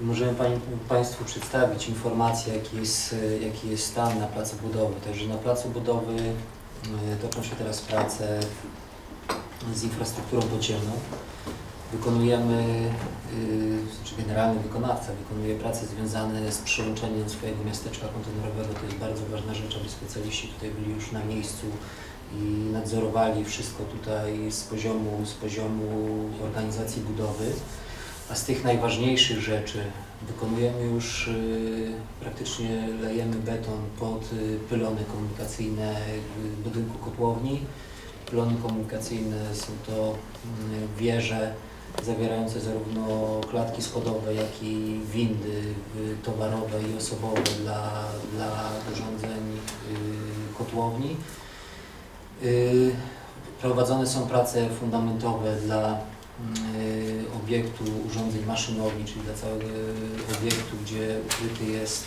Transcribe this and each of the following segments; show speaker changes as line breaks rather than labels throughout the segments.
możemy pań, Państwu przedstawić informację, jaki jest, e, jaki jest stan na placu budowy. Także na placu budowy e, toczą się teraz prace z infrastrukturą podziemną. Wykonujemy, y, znaczy generalny wykonawca wykonuje prace związane z przyłączeniem swojego miasteczka kontenerowego. To jest bardzo ważna rzecz, aby specjaliści tutaj byli już na miejscu i nadzorowali wszystko tutaj z poziomu, z poziomu organizacji budowy. A z tych najważniejszych rzeczy wykonujemy już y, praktycznie lejemy beton pod y, pylony komunikacyjne y, budynku kotłowni. Pylony komunikacyjne są to mm, wieże zawierające zarówno klatki schodowe, jak i windy towarowe i osobowe dla, dla urządzeń kotłowni. Prowadzone są prace fundamentowe dla obiektu urządzeń maszynowi, czyli dla całego obiektu, gdzie ukryty jest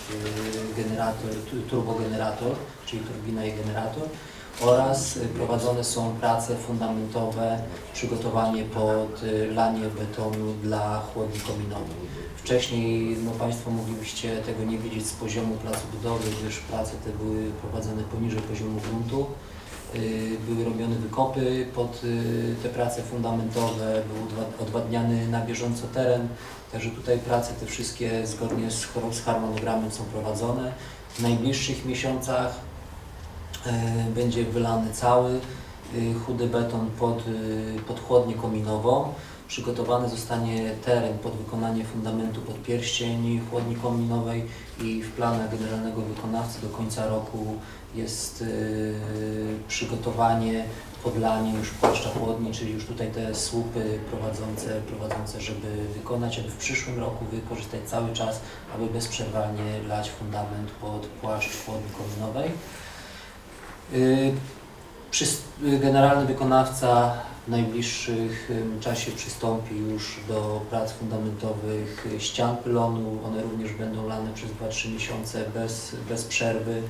y, generator, tu- turbogenerator, czyli turbina i generator oraz y, prowadzone są prace fundamentowe, przygotowanie pod y, lanie betonu dla chłodni kominowych. Wcześniej no, Państwo moglibyście tego nie widzieć z poziomu placu budowy, gdyż prace te były prowadzone poniżej poziomu gruntu. Y, Były robione wykopy pod y, te prace fundamentowe, był odwa- odwadniany na bieżąco teren, także tutaj prace te wszystkie zgodnie z, harmonogramem są prowadzone. W najbliższych miesiącach e, będzie wylany cały y, chudy beton pod, y, pod chłodnię kominową. Przygotowany zostanie teren pod wykonanie fundamentu pod pierścień chłodni kominowej i w planach generalnego wykonawcy do końca roku jest y, przygotowanie, podlanie już płaszcza chłodni, czyli już tutaj te słupy prowadzące, prowadzące, żeby wykonać, aby w przyszłym roku wykorzystać cały czas, aby bezprzerwanie lać fundament pod płaszcz chłodni kominowej. Y, Generalny wykonawca w najbliższych czasie przystąpi już do prac fundamentowych ścian pylonu. One również będą lane przez 2-3 miesiące bez, bez przerwy.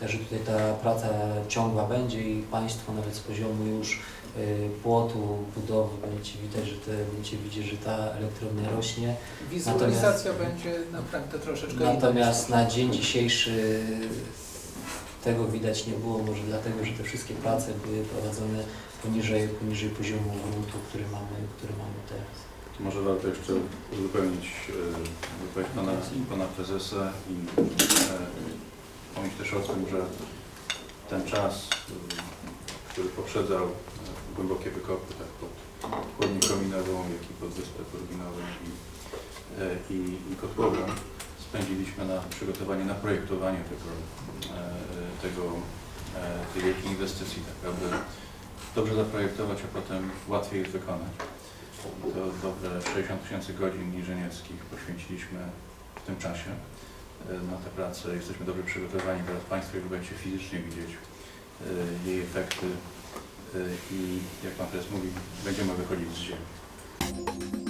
Także tutaj ta praca ciągła będzie i Państwo nawet z poziomu już y, płotu, budowy będziecie widać, że te, będziecie widzieć, że ta elektrownia rośnie.
Wizualizacja będzie naprawdę troszeczkę
Natomiast na dzień dzisiejszy tego widać nie było, może dlatego, że te wszystkie prace były prowadzone poniżej, poniżej poziomu gruntu, który mamy, który mamy teraz.
Może warto jeszcze uzupełnić e, wypowiedź pana, pana prezesa i e, też o tym, że ten czas, e, który poprzedzał e, głębokie wykopy tak pod chłodnię kominową, jak i pod wyspę turbinową i, e, i, i kotłową, spędziliśmy na przygotowanie, na projektowanie tego, e, tego, e, tej wielkiej inwestycji, tak aby dobrze zaprojektować, a potem łatwiej je wykonać. To dobre 60 tysięcy godzin inżynierskich poświęciliśmy w tym czasie e, na te prace. Jesteśmy dobrze przygotowani. Teraz Państwo już będziecie fizycznie widzieć jej efekty i jak Pan Prezes mówi, będziemy wychodzić z ziemi.